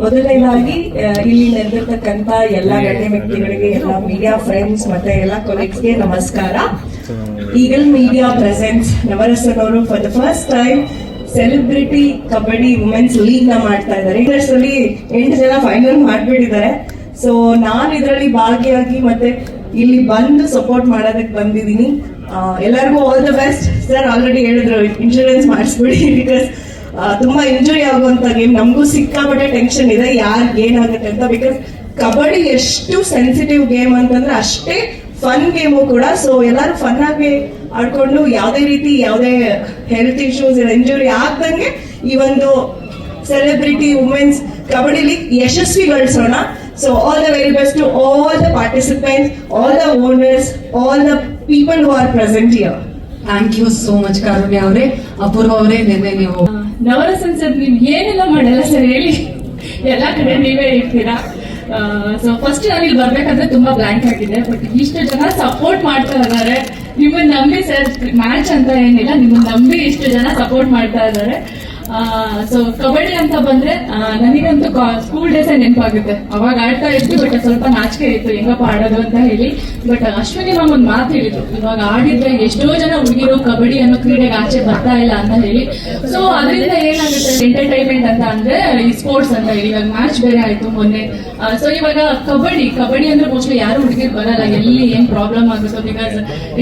ಮೊದಲನೇದಾಗಿ ಇಲ್ಲಿ ನೆರೆದಿರ್ತಕ್ಕಂತ ಎಲ್ಲ ಗಣ್ಯ ವ್ಯಕ್ತಿಗಳಿಗೆ ಎಲ್ಲ ಮೀಡಿಯಾ ಫ್ರೆಂಡ್ಸ್ ಮತ್ತೆ ಎಲ್ಲ ಕೊಲೀಗ್ಸ್ಗೆ ನಮಸ್ಕಾರ. ಈಗಲ್ ಮೀಡಿಯಾ ಪ್ರೆಸೆನ್ಸ್ ನವರಸನ್ ಅವರು for the first time celebrity kabaddi women's ಲೀಗ್ನ ಮಾಡ್ತಾ ಇದ್ದಾರೆ. ಇದರಲ್ಲಿ ಎಂಟು ಜನ ಫೈನಲ್ ಮಾಡ್ಬಿಟ್ಟಿದ್ದಾರೆ. ಸೊ ನಾನು ಇದರಲ್ಲಿ ಭಾಗಿಯಾಗಿ ಮತ್ತೆ ಇಲ್ಲಿ ಬಂದು ಸಪೋರ್ಟ್ ಮಾಡೋದಕ್ಕೆ ಬಂದಿದ್ದೀನಿ. ಎಲ್ಲರಿಗೂ all the best sir already ಹೇಳಿದ್ರು ಇನ್ಶೂರೆನ್ಸ್ ಮಾಡಿಸ್ಬಿಡಿ ಬಿಕಾಸ್ ತುಂಬಾ ಇಂಜುರಿ ಆಗುವಂತ ಗೇಮ್ ನಮಗೂ ಸಿಕ್ಕಾಪಟ್ಟೆ ಟೆನ್ಷನ್ ಇದೆ ಯಾರಿಗೆ ಏನಾಗುತ್ತೆ ಅಂತ. ಬಿಕಾಸ್ ಕಬಡ್ಡಿ ಎಷ್ಟು ಸೆನ್ಸಿಟಿವ್ ಗೇಮ್ ಅಂತಂದ್ರೆ ಅಷ್ಟೇ ಫನ್ ಗೇಮು ಕೂಡ. ಸೊ ಎಲ್ಲರೂ ಫನ್ ಆಗಿ ಆಡ್ಕೊಂಡು ಯಾವುದೇ ರೀತಿ ಯಾವುದೇ ಹೆಲ್ತ್ ಇಶ್ಯೂಸ್ ಇಂಜುರಿ ಆಗ್ದಂಗೆ ಈ ಒಂದು celebrity women's kabaddi league ಯಶಸ್ವಿಗೊಳಿಸೋಣ so all the very best to all the participants all the owners all the people who are present here thank you so much Karunya ಅವರೇ. ಅಪೂರ್ವ ಅವರೇ, ನಿನ್ನೆ ನೀವು ನವರಸನ್ ಸರ್ ನೀವು ಏನೆಲ್ಲ ಮಾಡಲ್ಲ ಸರ್ ಹೇಳಿ. ಎಲ್ಲ ಕಡೆ ನೀವೇ ಇರ್ತೀರಾ ಸೊ ಫಸ್ಟ್ ನಾನು ಇಲ್ಲಿ ಬರ್ಬೇಕಾದ್ರೆ ತುಂಬಾ ಬ್ಲಾಂಕ್ ಆಗಿದೆ ಬಟ್ ಇಷ್ಟು ಜನ ಸಪೋರ್ಟ್ ಮಾಡ್ತಾ ಇದ್ದಾರೆ. ನಿಮ್ಮನ್ನ ನಂಬಿ ಸರ್ ಮ್ಯಾಚ್ ಅಂತ ಏನಿಲ್ಲ ನಿಮ್ಮನ್ನ ನಂಬಿ ಇಷ್ಟು ಜನ ಸಪೋರ್ಟ್ ಮಾಡ್ತಾ ಇದ್ದಾರೆ. ಸೊ ಕಬಡ್ಡಿ ಅಂತ ಬಂದ್ರೆ ನನಗಂತೂ ಸ್ಕೂಲ್ ಡೇಸ್ ನೆನಪಾಗುತ್ತೆ. ಅವಾಗ ಆಡ್ತಾ ಇತ್ತು ಬಟ್ ಸ್ವಲ್ಪ ನಾಚಿಕೆ ಇತ್ತು, ಹೆಂಗಪ್ಪ ಆಡೋದು ಅಂತ ಹೇಳಿ. ಬಟ್ ಅಶ್ವಿನಿ ಮ್ಯಾಮ್ ಒಂದು ಮಾತು ಹೇಳಿದ್ರು. ಇವಾಗ ಆಡಿದ್ರೆ ಎಷ್ಟೋ ಜನ ಹುಡುಗಿರು ಕಬಡ್ಡಿ ಅನ್ನೋ ಕ್ರೀಡೆಗೆ ಆಚೆ ಬರ್ತಾ ಇಲ್ಲ ಅಂತ ಹೇಳಿ. ಸೊ ಅದರಿಂದ ಏನಾಗುತ್ತೆ ಎಂಟರ್ಟೈನ್ಮೆಂಟ್ ಅಂತ ಅಂದ್ರೆ ಈ ಸ್ಪೋರ್ಟ್ಸ್ ಅಂತ ಹೇಳಿ. ಇವಾಗ ಮ್ಯಾಚ್ ಬೇರೆ ಆಯ್ತು ಮೊನ್ನೆ. ಸೊ ಇವಾಗ ಕಬಡ್ಡಿ ಕಬಡ್ಡಿ ಅಂದ್ರೆ ಮೋಸ್ಟ್ಲಿ ಯಾರು ಹುಡುಗಿರು ಬರಲ್ಲ. ಎಲ್ಲಿ ಏನ್ ಪ್ರಾಬ್ಲಮ್ ಆಗುತ್ತೋ ಬಿಕಾಸ್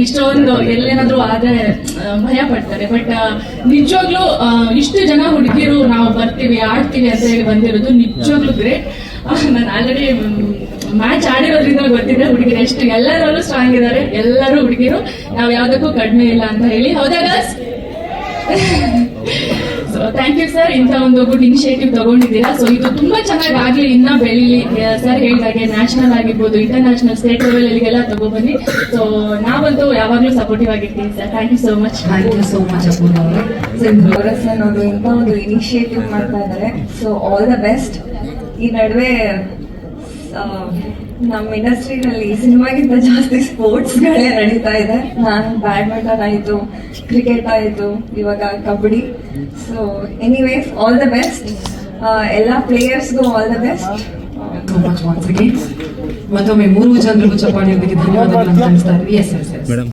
ಇಷ್ಟೊಂದು ಎಲ್ಲೇನಾದ್ರೂ ಆದ್ರೆ ಭಯ ಪಡ್ತಾರೆ. ಬಟ್ ನಿಜವಾಗ್ಲೂ ಇಷ್ಟು ಜನ ಹುಡುಗಿರು ನಾವು ಬರ್ತೀವಿ ಆಡ್ತೀವಿ ಅಂತ ಹೇಳಿ ಬಂದಿರೋದು. ನಿಜವಾಗ್ಲೂ ಗ್ರೇಟ್ ನಾನು ಆಲ್ರೆಡಿ ಮ್ಯಾಚ್ ಆಡಿರೋದ್ರಿಂದ ಗೊತ್ತಿದೆ, ಹುಡುಗಿರು ಎಷ್ಟು, ಎಲ್ಲರಲ್ಲೂ ಸ್ಟ್ರಾಂಗ್ ಇದ್ದಾರೆ ಎಲ್ಲರೂ ಹುಡುಗಿರು. ನಾವು ಯಾವ್ದಕ್ಕೂ ಕಡಿಮೆ ಇಲ್ಲ ಅಂತ ಹೇಳಿ. ಹೌದಾ ಥ್ಯಾಂಕ್ ಯು ಸರ್ ಇಂಥ ಒಂದು ಗುಡ್ ಇನಿಷಿಯೇಟಿವ್ ತಗೊಂಡಿದ್ದೀರಾ. ಸೊ ಇದು ತುಂಬಾ ಚೆನ್ನಾಗಿ ಆಗ್ಲಿ ಇನ್ನ ಬೆಳಿಲಿ. ಸರ್ ಹೇಳಿದಾಗೆ ನ್ಯಾಷನಲ್ ಆಗಿರ್ಬೋದು ಇಂಟರ್ನ್ಯಾಷನಲ್ ಸ್ಟೇಟ್ ಲೆವೆಲ್ ಅಲ್ಲಿಗೆಲ್ಲ ತಗೊಬನ್ನಿ. ಸೊ ನಾವಂತೂ ಯಾವಾಗ್ಲೂ ಸಪೋರ್ಟಿವ್ ಆಗಿರ್ತೀವಿ sir thank you so much thank you so much ಅಪೂರ್ವ ಅವರೇ. ಒಂದು ಇನಿಷಿಯೇಟಿವ್ ಮಾಡ್ತಾ ಇದ್ದಾರೆ. ಸೊ ಆಲ್ ದ ಬೆಸ್ಟ್ ಈ ನಡುವೆ ನಮ್ಮ ಇಂಡಸ್ಟ್ರಿನಲ್ಲಿ ಸಿನಿಮಾಗಿಂತ ಜಾಸ್ತಿ ಸ್ಪೋರ್ಟ್ಸ್ಗಳೇ ನಡೀತಾ ಇದೆ. ನಾನು ಬ್ಯಾಡ್ಮಿಂಟನ್ ಆಯಿತು ಕ್ರಿಕೆಟ್ ಆಯಿತು ಇವಾಗ kabaddi. So anyways all the best ಎಲ್ಲ ಪ್ಲೇಯರ್ಸ್ಗೂ ಆಲ್ ದ ಬೆಸ್ಟ್ ಮತ್ತೊಮ್ಮೆ ಮೂರು ಜನರಿಗೂ ಚಪ್ಪಾಳೆ ಧನ್ಯವಾದಗಳನ್ನು ತಿಳಿಸ್ತಾ ಇದ್ವಿ ಎಸ್ ಎಸ್ ಎಸ್